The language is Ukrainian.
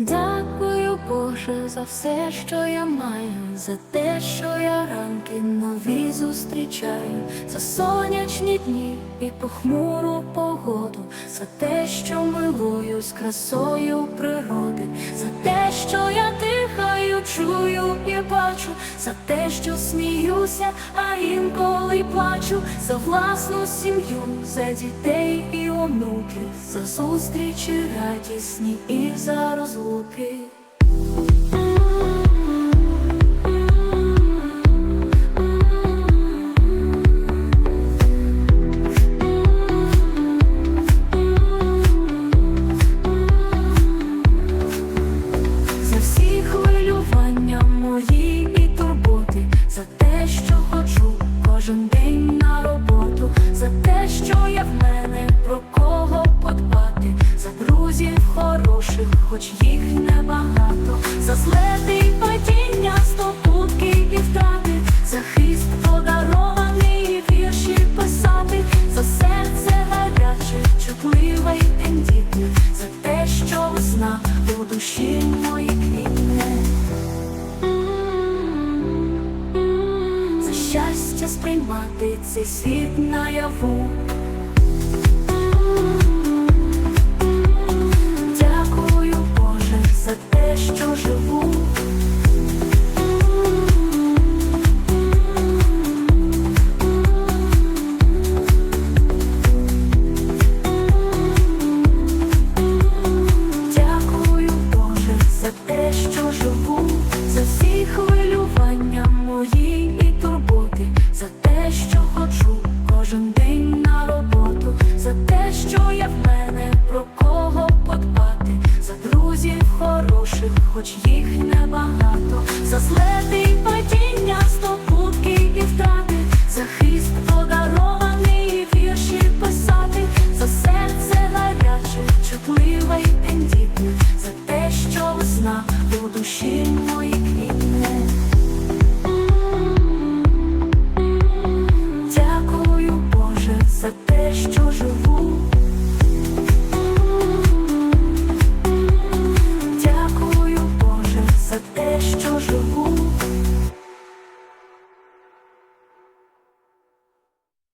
Дякую, Боже, за все, що я маю, за те, що я ранки нові зустрічаю, за сонячні дні і похмуру погоду, за те, що милуюсь красою природи, бачу, за те, що сміюся, а інколи плачу, за власну сім'ю, за дітей і онуків, за зустрічі радісні і за розлуки. Те, є в мене про кого подбати, за друзів хороших, хоч їх небагато, за злети й падіння, здобутки і втрати, за хист подарований вірші писати, за серце гаряче, чутливе й тендітне, за те, що весна у душі моїй квітне. Щастя сприймати цей світ наяву. хоч їх небагато, за злети падіння, стопутки і втрати, за хист подарований вірші писати, за серце гаряче, чутливе й тендітне, за те, що весна у душі.